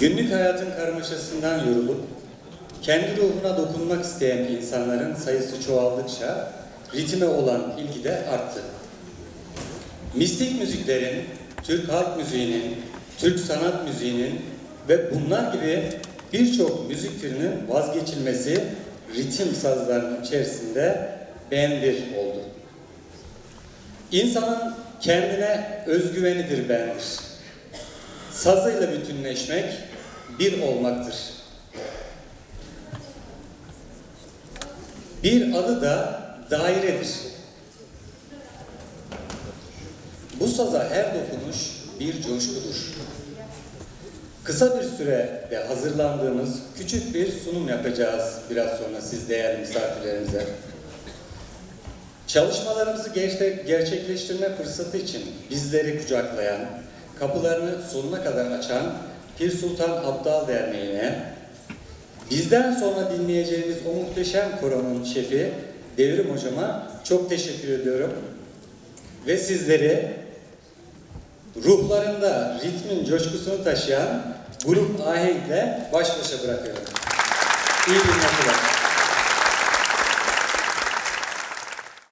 Günlük hayatın karmaşasından yorulup kendi ruhuna dokunmak isteyen insanların sayısı çoğaldıkça ritme olan ilgi de arttı. Mistik müziklerin, Türk halk müziğinin, Türk sanat müziğinin ve bunlar gibi birçok müzik türünün vazgeçilmesi ritim sazlarının içerisinde bendir oldu. İnsanın kendine özgüvenidir bendir. Sazıyla bütünleşmek bir olmaktır. Bir adı da dairedir. Bu saza her dokunuş bir coşkudur. Kısa bir sürede hazırlandığımız küçük bir sunum yapacağız biraz sonra siz değerli misafirlerimize. Çalışmalarımızı gerçek- gerçekleştirme fırsatı için bizleri kucaklayan, kapılarını sonuna kadar açan Pir Sultan Abdal Derneği'ne, bizden sonra dinleyeceğimiz o muhteşem koronun şefi Devrim Hocama çok teşekkür ediyorum. Ve sizleri ruhlarında ritmin coşkusunu taşıyan grup Ahenk'le baş başa bırakıyorum. İyi dinlemeler.